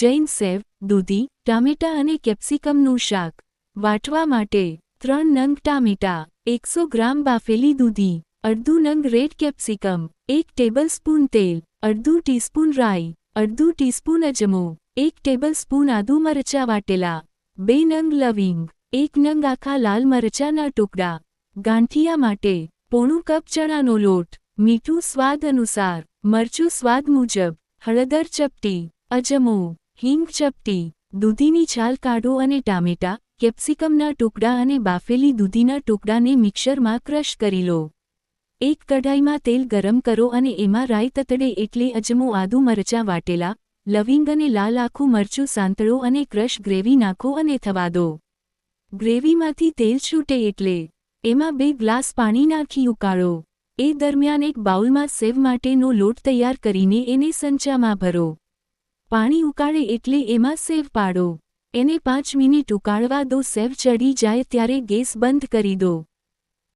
જૈન સેવ, દૂધી, ટામેટાં અને કેપ્સિકમનું શાક. વાટવા માટે ત્રણ નંગ ટામેટાં, એકસો ગ્રામ બાફેલી દૂધી, અડધું નંગ રેડ કેપ્સિકમ, એક ટેબલસ્પૂન તેલ, અડધું ટીસ્પૂન રાઈ, અડધું ટીસ્પૂન અજમો, એક ટેબલસ્પૂન આદુ મરચાં વાટેલા, બે નંગ લવિંગ, એક નંગ આખા લાલ મરચાંના ટુકડા. ગાંઠિયા માટે પોણું કપ ચણાનો લોટ, મીઠું સ્વાદ અનુસાર, મરચું સ્વાદ મુજબ, હળદર ચપટી, અજમો હિંગ ચપટી દૂધીની છાલ કાઢો અને ટામેટાં, કેપ્સિકમના ટુકડા અને બાફેલી દૂધીના ટુકડાને મિક્સરમાં ક્રશ કરી લો. એક કઢાઈમાં તેલ ગરમ કરો અને એમાં રાઈ તતડે એટલે અજમો આદુ મરચાં વાટેલા, લવિંગ અને લાલ આખું મરચું સાંતળો અને ક્રશ ગ્રેવી નાખો અને થવા દો. ગ્રેવીમાંથી તેલ છૂટે એટલે, એમાં બે ગ્લાસ પાણી નાખી ઉકાળો. એ દરમિયાન એક બાઉલમાં સેવ માટેનો લોટ તૈયાર કરીને એને સંચામાં ભરો. પાણી ઉકાળે એટલે એમાં સેવ પાડો. એને પાંચ મિનિટ ઉકાળવા દો, સેવ ચડી જાય ત્યારે ગેસ બંધ કરી દો.